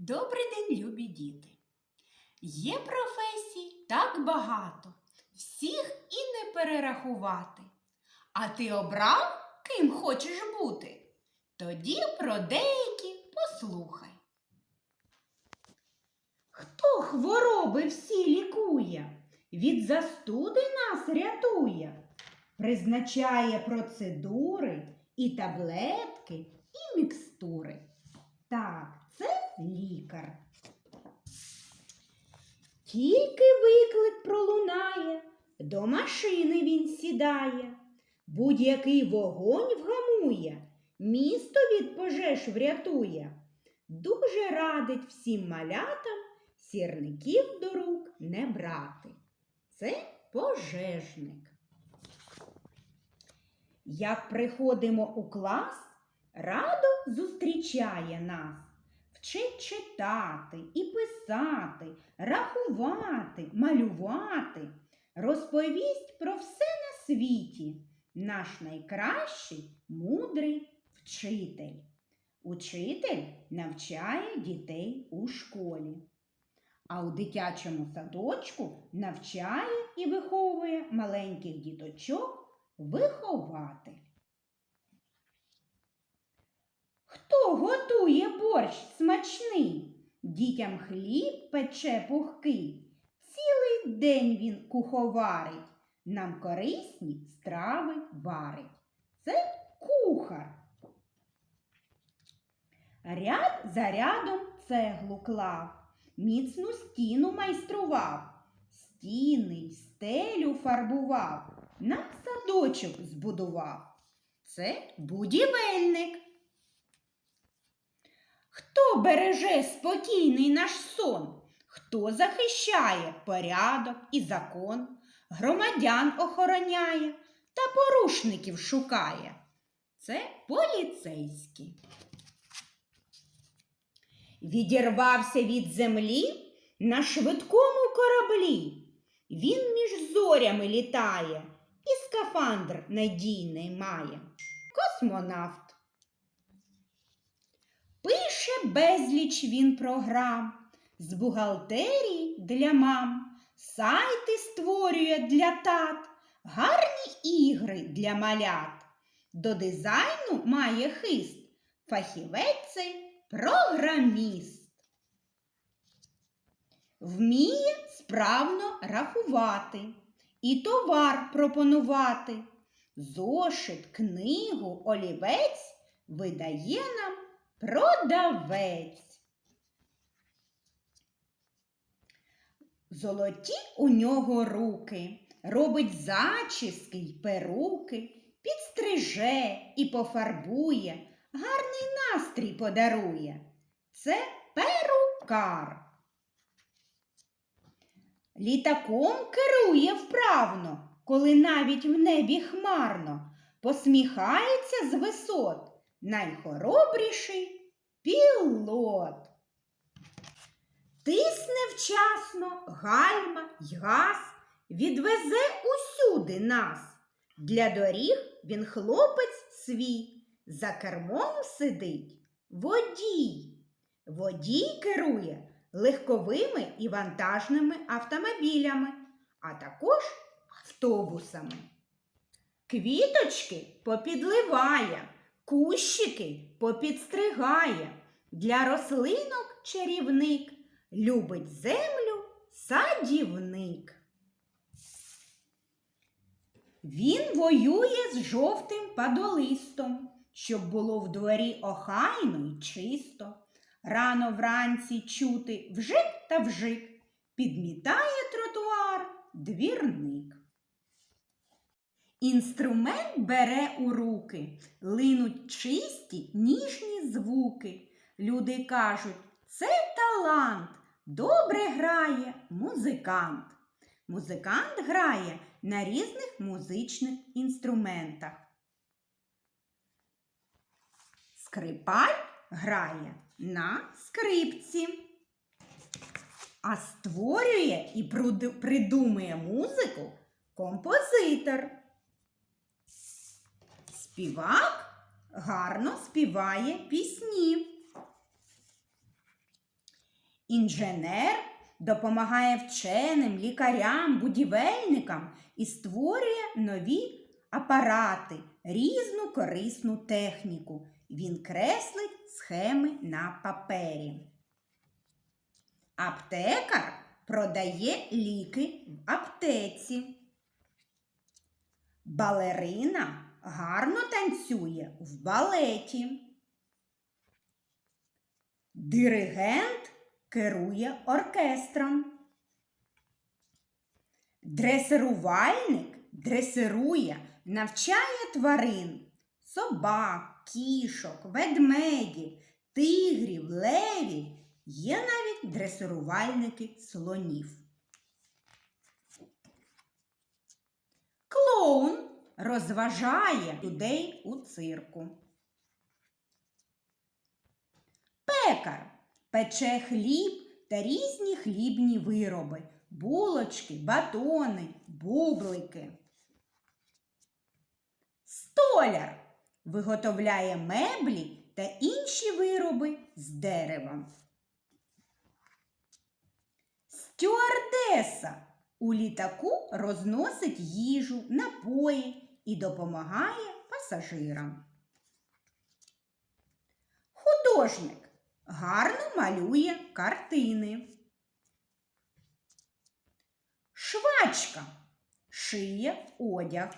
Добрий день, любі діти! Є професій так багато, всіх і не перерахувати. А ти обрав, ким хочеш бути? Тоді про деякі послухай. Хто хвороби всі лікує, від застуди нас рятує, призначає процедури і таблетки, і мікстури. Так, це лікар. Тільки виклик пролунає, до машини він сідає, будь-який вогонь вгамує, місто від пожеж врятує. Дуже радить всім малятам сірників до рук не брати. Це пожежник. Як приходимо у клас, радо зустрічає нас. Вчить читати і писати, рахувати, малювати, розповість про все на світі, наш найкращий мудрий вчитель. Учитель навчає дітей у школі, а у дитячому садочку навчає і виховує маленьких діточок вихователь. Хто готує борщ смачний? Дітям хліб пече пухкий. Цілий день він куховарить, нам корисні страви варить. Це кухар. Ряд за рядом цеглу клав, міцну стіну майстрував, стіни стелю фарбував, нам садочок збудував. Це будівельник. Хто береже спокійний наш сон? Хто захищає порядок і закон, громадян охороняє та порушників шукає? Це поліцейський. Відірвався від землі на швидкому кораблі. Він між зорями літає і скафандр надійний має. Космонавт. Безліч він програм з бухгалтерії для мам, сайти створює для тат, гарні ігри для малят. До дизайну має хист, фахівець програміст. Вміє справно рахувати і товар пропонувати. Зошит, книгу, олівець видає нам продавець. Золоті у нього руки, робить зачіски й перуки, підстриже і пофарбує, гарний настрій подарує. Це перукар. Літаком керує вправно, коли навіть в небі хмарно, посміхається з висот найхоробріший пілот. Тисне вчасно гальма й газ, відвезе усюди нас. Для доріг він хлопець свій, за кермом сидить водій. Водій керує легковими і вантажними автомобілями, а також автобусами. Квіточки попідливає, кущики попідстригає. Для рослинок чарівник любить землю садівник. Він воює з жовтим падолистом, щоб було в дворі охайно й чисто. Рано вранці чути вжик та вжик, підмітає тротуар двірник. Інструмент бере у руки, линуть чисті ніжні звуки. Люди кажуть, це талант, добре грає музикант. Музикант грає на різних музичних інструментах. Скрипаль грає на скрипці, а створює і придумує музику композитор. Співак гарно співає пісні. Інженер допомагає вченим, лікарям, будівельникам і створює нові апарати, різну корисну техніку. Він креслить схеми на папері. Аптекар продає ліки в аптеці. Балерина гарно танцює в балеті. Диригент керує оркестром. Дресирувальник дресирує, навчає тварин собак, кішок, ведмедів, тигрів, левів. Є навіть дресирувальники слонів. Клоун розважає людей у цирку. Пекар пече хліб та різні хлібні вироби, булочки, батони, бублики. Столяр виготовляє меблі та інші вироби з дерева. Стюардеса у літаку розносить їжу, напої і допомагає пасажирам. Художник гарно малює картини. Швачка шиє одяг.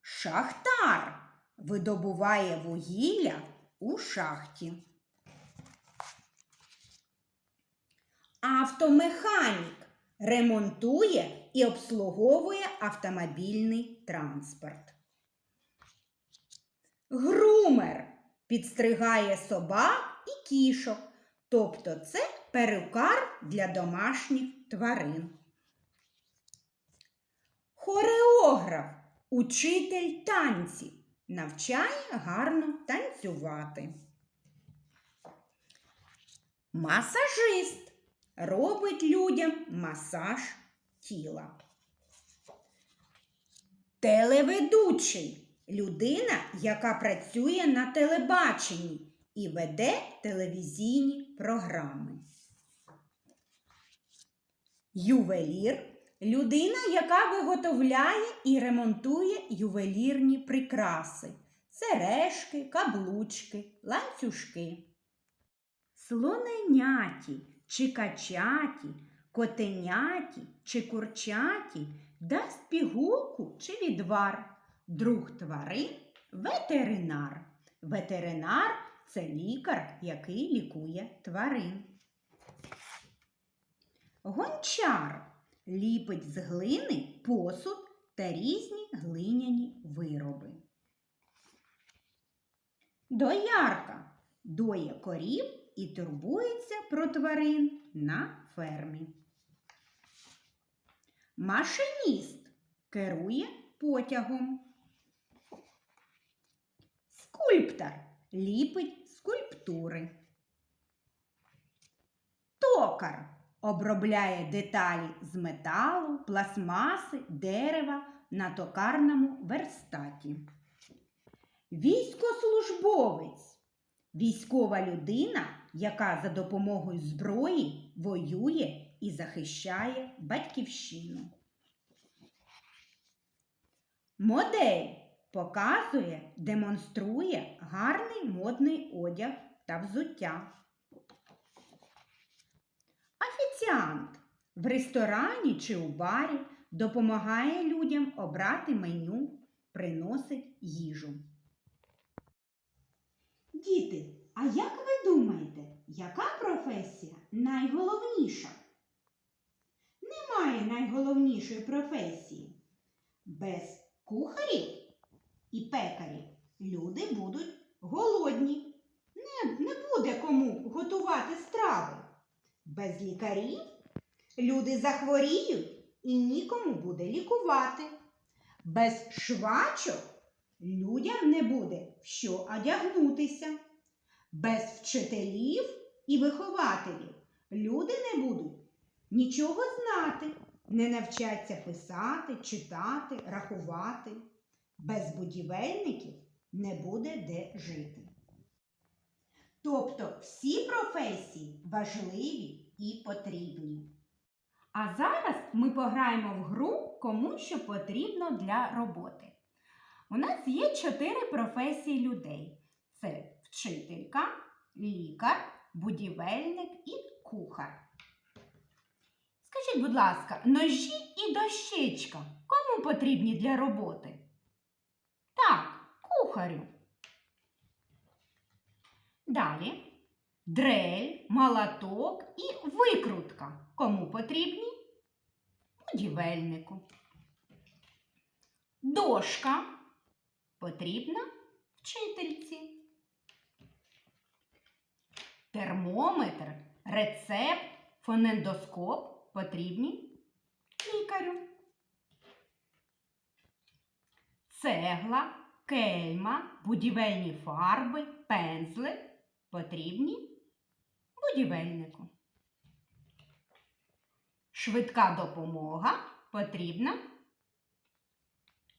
Шахтар видобуває вугілля у шахті. Автомеханік ремонтує і обслуговує автомобільний транспорт. Грумер підстригає собак і кішок, тобто це перукар для домашніх тварин. Хореограф учитель танців навчає гарно танцювати. Масажист робить людям масаж тіла. Телеведучий людина, яка працює на телебаченні і веде телевізійні програми. Ювелір людина, яка виготовляє і ремонтує ювелірні прикраси, сережки, каблучки, ланцюжки. Слоненяті чи качаті, котеняті чи курчаті дасть пігулку чи відвар. Друг тварин ветеринар. Ветеринар це лікар, який лікує тварин. Гончар ліпить з глини посуд та різні глиняні вироби. Доярка доє корів і турбується про тварин на фермі. Машиніст керує потягом. Скульптор ліпить скульптури. Токар обробляє деталі з металу, пластмаси, дерева на токарному верстаті. Військослужбовець військова людина, яка за допомогою зброї воює і захищає батьківщину. Модель показує, демонструє гарний модний одяг та взуття. Офіціант в ресторані чи у барі допомагає людям обрати меню, приносить їжу. Діти, а як ви думаєте, яка професія найголовніша? Немає найголовнішої професії. Без кухарів і пекарів люди будуть голодні. Не, не буде кому готувати страви. Без лікарів люди захворіють і нікому буде лікувати. Без швачок людям не буде в що одягнутися. Без вчителів і вихователів люди не будуть нічого знати, не навчаться писати, читати, рахувати. Без будівельників не буде де жити. Тобто всі професії важливі і потрібні. А зараз ми пограємо в гру кому що потрібно для роботи. У нас є чотири професії людей: це вчителька, лікар, будівельник і кухар. Скажіть, будь ласка, ножі і дощечка кому потрібні для роботи? Так, кухарю. Далі дрель, молоток і викрутка. Кому потрібні? Будівельнику. Дошка потрібна вчительці. Термометр, рецепт, фонендоскоп потрібні лікарю. Цегла, кельма, будівельні фарби, пензли потрібні будівельнику. Швидка допомога потрібна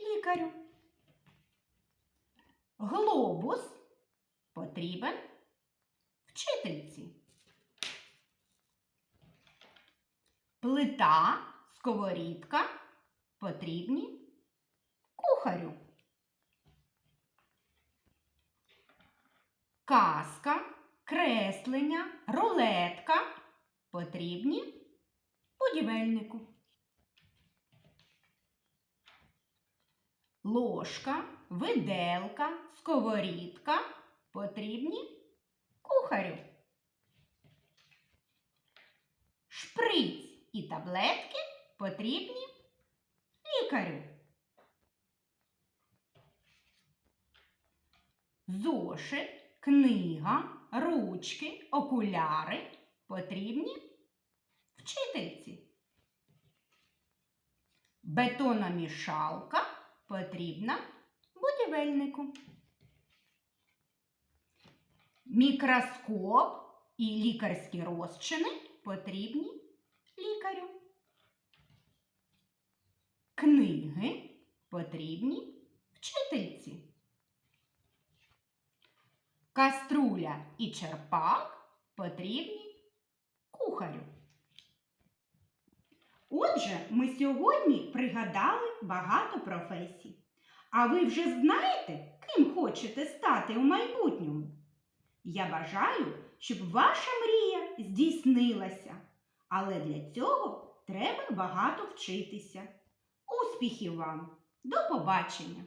лікарю. Глобус потрібен вчительці. Плита, сковорідка потрібні кухарю. Каска, креслення, рулетка потрібні будівельнику. Ложка, виделка, сковорідка потрібні кухарю. Шприц і таблетки потрібні лікарю. Зошит, книга, ручки, окуляри потрібні вчительці. Бетономішалка потрібна будівельнику. Мікроскоп і лікарські розчини потрібні лікарю. Книги потрібні вчительці. Каструля і черпак потрібні кухарю. Отже, ми сьогодні пригадали багато професій. А ви вже знаєте, ким хочете стати у майбутньому? Я бажаю, щоб ваша мрія здійснилася. Але для цього треба багато вчитися. Успіхів вам! До побачення!